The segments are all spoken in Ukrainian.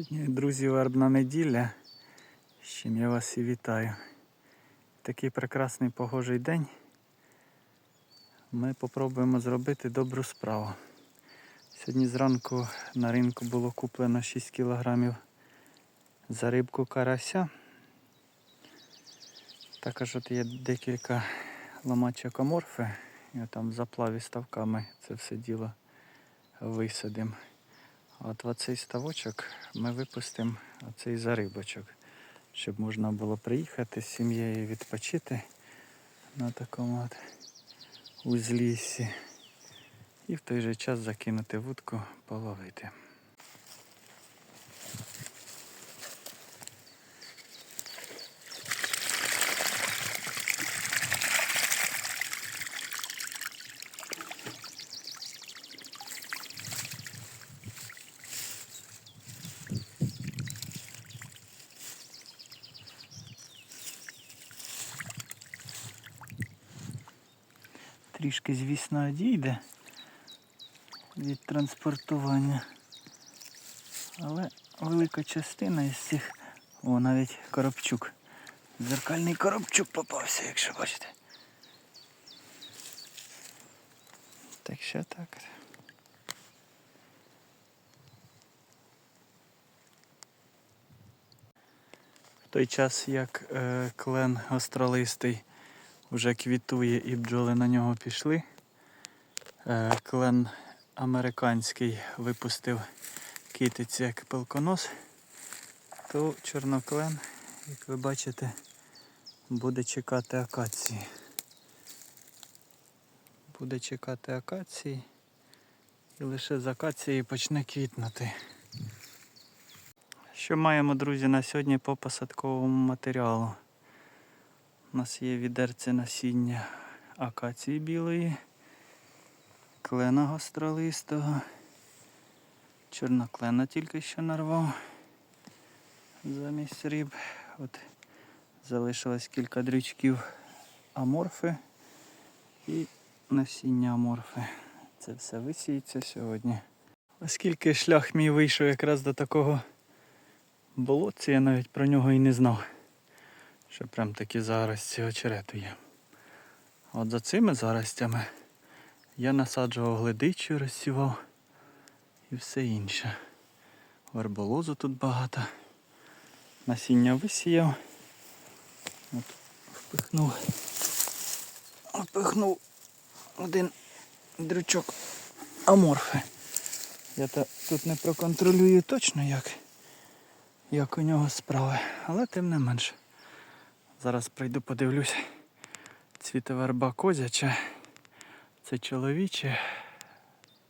Сьогодні, друзі, вербна неділя, з чим я вас і вітаю. Такий прекрасний погожий день. Ми попробуємо зробити добру справу. Сьогодні зранку на ринку було куплено 6 кілограмів за рибку карася. Також от є декілька ламачок аморфи. І там заплаві ставками це все діло висадимо. От оцей ставочок ми випустимо оцей зарибочок, щоб можна було приїхати з сім'єю відпочити на такому от узліссі. І в той же час закинути вудку половити. Трішки, звісно, одійде від транспортування. Але велика частина із цих... О, навіть коробчук. Дзеркальний коробчук попався, якщо бачите. Так що так. В той час, як е, клен гостролистий вже квітує і бджоли на нього пішли. Е, Клен американський випустив китиці як пилконос, то чорноклен, як ви бачите, буде чекати акації. Буде чекати акації і лише з акації почне квітнути. Що маємо, друзі, на сьогодні по посадковому матеріалу? У нас є відерце насіння акації білої, клена гостролистого, чорноклена тільки що нарвав замість риб. От залишилось кілька дрючків аморфи і насіння аморфи. Це все висіється сьогодні. Оскільки шлях мій вийшов якраз до такого болотця, я навіть про нього і не знав що прям такі зарості очерету є. От за цими заростями я насаджував гледичу, розсівав і все інше. Верболозу тут багато. Насіння висіяв. От впихнув. Впихнув один дрючок аморфи. Я тут не проконтролюю точно як, як у нього справи, але тим не менше. Зараз прийду подивлюсь. Цвіте верба козяча. Це чоловічі.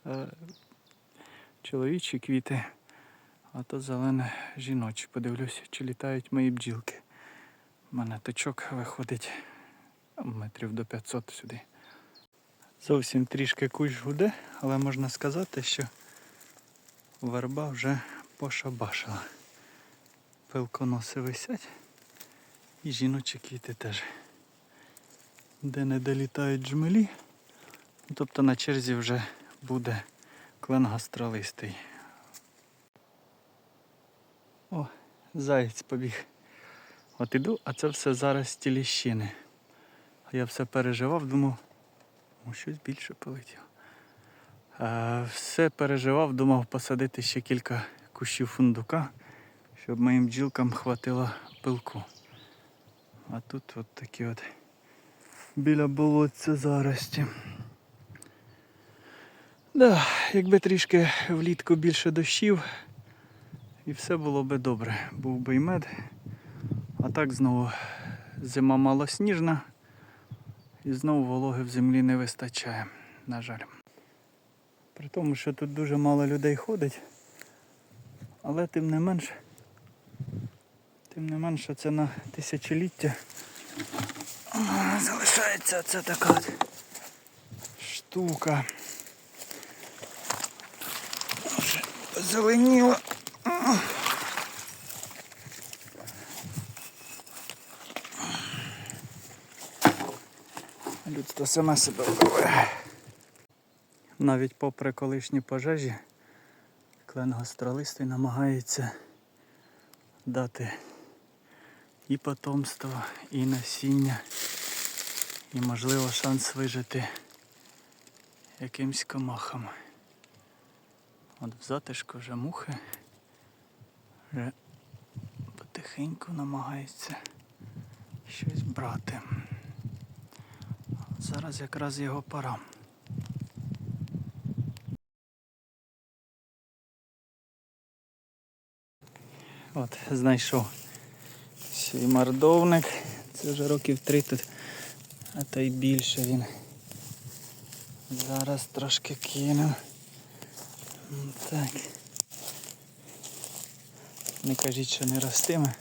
е, Чоловічі квіти. А то зелене жіночі. Подивлюсь, чи літають мої бджілки. У мене точок виходить метрів до 500 сюди. Зовсім трішки кущ гуде, але можна сказати, що верба вже пошабашила. Пилконоси висять. І жіночі квіти теж. Де не долітають джмелі. Тобто на черзі вже буде клен гастролистий. О, заєць побіг. От іду, а це все зараз ті ліщини. Я все переживав, думав, ну щось більше полетіло. А, все переживав, думав посадити ще кілька кущів фундука, щоб моїм бджілкам хватило пилку. А тут от такі от біля болотця зарості. Да, якби трішки влітку більше дощів і все було би добре. Був би й мед. А так знову зима малосніжна і знову вологи в землі не вистачає, на жаль. При тому, що тут дуже мало людей ходить, але тим не менш Тим не менше це на тисячоліття залишається це така от штука. Вже позеленіло. Людство саме себе вбиває. Навіть попри колишні пожежі, клен гостролистий намагається дати і потомство, і насіння, і можливо шанс вижити якимсь комахам. От в затишку вже мухи вже потихеньку намагаються щось брати. Зараз якраз його пора. От, знайшов свій мордовник. Це вже років три тут, а то й більше він. Зараз трошки кину. Так. Не кажіть, що не ростиме.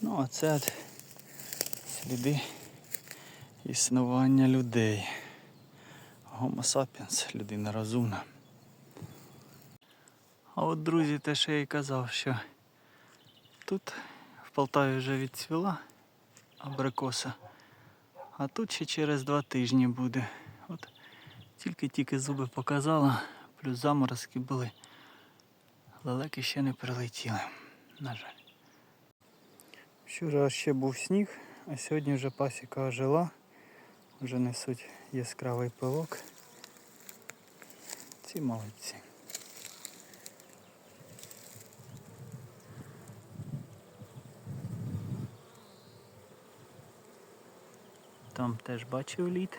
Ну, а це от сліди існування людей. Homo sapiens, людина розумна. А от, друзі, те, що я й казав, що тут Полтаві вже відцвіла абрикоса, а тут ще через два тижні буде. От тільки-тільки зуби показала, плюс заморозки були. Лелеки ще не прилетіли, на жаль. Вчора ще був сніг, а сьогодні вже пасіка ожила. Вже несуть яскравий пилок. Ці молодці. Там теж бачив лід,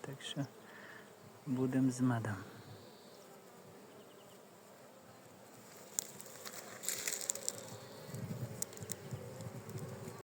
так що будемо з медом.